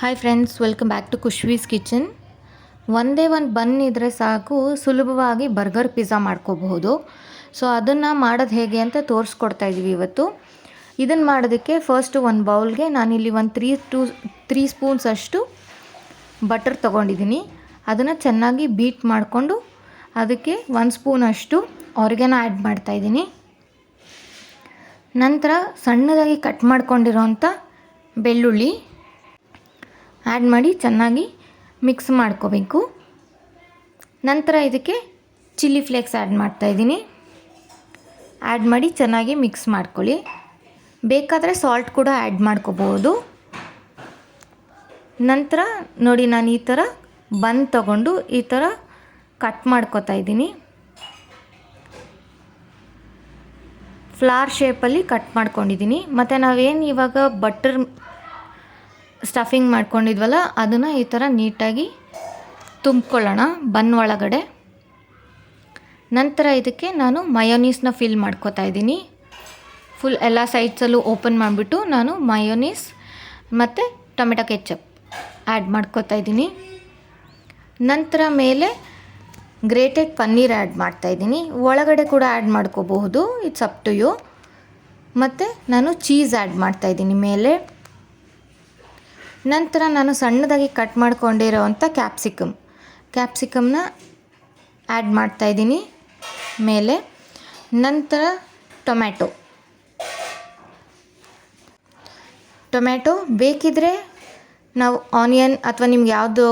Hi friends welcome back to Khushwee's kitchen ಒಂದೇ ಒಂದು ಬನ್ ಇದ್ದರೆ ಸಾಕು, ಸುಲಭವಾಗಿ ಬರ್ಗರ್ ಪಿಜ್ಜಾ ಮಾಡ್ಕೋಬಹುದು. ಸೊ ಅದನ್ನು ಮಾಡೋದು ಹೇಗೆ ಅಂತ ತೋರಿಸ್ಕೊಡ್ತಾ ಇದ್ದೀವಿ ಇವತ್ತು. ಇದನ್ನು ಮಾಡೋದಕ್ಕೆ ಫಸ್ಟು ಒಂದು ಬೌಲ್ಗೆ ನಾನಿಲ್ಲಿ ಒಂದು ತ್ರೀ ಟು ತ್ರೀ ಸ್ಪೂನ್ಸ್ ಅಷ್ಟು ಬಟರ್ ತೊಗೊಂಡಿದ್ದೀನಿ. ಅದನ್ನು ಚೆನ್ನಾಗಿ ಬೀಟ್ ಮಾಡಿಕೊಂಡು ಅದಕ್ಕೆ ಒಂದು ಸ್ಪೂನ್ ಅಷ್ಟು ಆ್ಯಡ್ ಆ್ಯಡ್ ಮಾಡ್ತಾಯಿದ್ದೀನಿ ನಂತರ ಸಣ್ಣದಾಗಿ ಕಟ್ ಮಾಡ್ಕೊಂಡಿರೋಂಥ ಬೆಳ್ಳುಳ್ಳಿ ಆ್ಯಡ್ ಮಾಡಿ ಚೆನ್ನಾಗಿ ಮಿಕ್ಸ್ ಮಾಡ್ಕೋಬೇಕು. ನಂತರ ಇದಕ್ಕೆ ಚಿಲ್ಲಿ ಫ್ಲೇಕ್ಸ್ ಆ್ಯಡ್ ಮಾಡ್ತಾಯಿದ್ದೀನಿ ಆ್ಯಡ್ ಮಾಡಿ ಚೆನ್ನಾಗಿ ಮಿಕ್ಸ್ ಮಾಡ್ಕೊಳ್ಳಿ. ಬೇಕಾದರೆ ಸಾಲ್ಟ್ ಕೂಡ ಆ್ಯಡ್ ಮಾಡ್ಕೋಬೋದು. ನಂತರ ನೋಡಿ ನಾನು ಈ ಥರ ಬಂದ್ ತಗೊಂಡು ಈ ಥರ ಕಟ್ ಮಾಡ್ಕೋತಾ ಇದ್ದೀನಿ. ಫ್ಲಾರ್ ಶೇಪಲ್ಲಿ ಕಟ್ ಮಾಡ್ಕೊಂಡಿದ್ದೀನಿ. ಮತ್ತು ನಾವೇನು ಇವಾಗ ಬಟರ್ ಸ್ಟಫಿಂಗ್ ಮಾಡ್ಕೊಂಡಿದ್ವಲ್ಲ, ಅದನ್ನು ಈ ಥರ ನೀಟಾಗಿ ತುಂಬ್ಕೊಳ್ಳೋಣ ಬನ್ ಒಳಗಡೆ. ನಂತರ ಇದಕ್ಕೆ ನಾನು ಮಯೋನೀಸ್ನ ಫಿಲ್ ಮಾಡ್ಕೋತಾ ಇದ್ದೀನಿ. ಫುಲ್ ಎಲ್ಲ ಸೈಡ್ಸಲ್ಲೂ ಓಪನ್ ಮಾಡಿಬಿಟ್ಟು ನಾನು ಮಯೋನೀಸ್ ಮತ್ತು ಟೊಮೆಟೊ ಕೆಚಪ್ ಆ್ಯಡ್ ಮಾಡ್ಕೋತಾ ಇದ್ದೀನಿ. ನಂತರ ಮೇಲೆ ಗ್ರೇಟೆಡ್ ಪನ್ನೀರ್ ಆ್ಯಡ್ ಮಾಡ್ತಾಯಿದ್ದೀನಿ ಒಳಗಡೆ ಕೂಡ ಆ್ಯಡ್ ಮಾಡ್ಕೋಬಹುದು ಇಟ್ಸ್ ಅಪ್ ಟು ಯು ಮತ್ತು ನಾನು ಚೀಸ್ ಆ್ಯಡ್ ಮಾಡ್ತಾಯಿದ್ದೀನಿ ಮೇಲೆ. ನಂತರ ನಾನು ಸಣ್ಣದಾಗಿ ಕಟ್ ಮಾಡ್ಕೊಂಡಿರೋವಂಥ ಕ್ಯಾಪ್ಸಿಕಮ್ ಕ್ಯಾಪ್ಸಿಕಮ್ನ ಆ್ಯಡ್ ಮಾಡ್ತಾಯಿದ್ದೀನಿ ಮೇಲೆ ನಂತರ ಟೊಮ್ಯಾಟೊ ಟೊಮ್ಯಾಟೊ ಬೇಕಿದ್ರೆ ನಾವು ಆನಿಯನ್ ಅಥವಾ ನಿಮ್ಗೆ ಯಾವುದು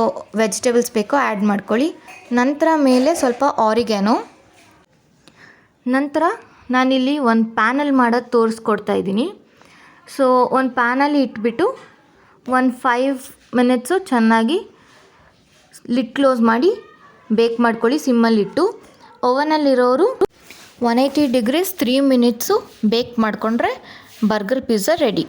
ವೆಜಿಟೇಬಲ್ಸ್ ಬೇಕೋ ಆ್ಯಡ್ ಮಾಡ್ಕೊಳ್ಳಿ. ನಂತರ ಮೇಲೆ ಸ್ವಲ್ಪ ಆರಿಗ್ಯಾನೋ ನಂತರ ನಾನಿಲ್ಲಿ ಒಂದು ಪ್ಯಾನಲ್ಲಿ ಮಾಡೋದು ತೋರಿಸ್ಕೊಡ್ತಾ ಇದ್ದೀನಿ. ಸೊ ಒಂದು ಪ್ಯಾನಲ್ಲಿ ಇಟ್ಬಿಟ್ಟು ಒಂದು ಫೈವ್ ಮಿನಿಟ್ಸು ಚೆನ್ನಾಗಿ ಲಿಟ್ ಕ್ಲೋಸ್ ಮಾಡಿ ಬೇಕ್ ಮಾಡ್ಕೊಳ್ಳಿ ಸಿಮ್ಮಲ್ಲಿಟ್ಟು ಓವನಲ್ಲಿರೋರು one eighty degrees three minutes bake ಮಾಡಿಕೊಂಡ್ರೆ ಬರ್ಗರ್ ಪಿಜ್ಜಾ ರೆಡಿ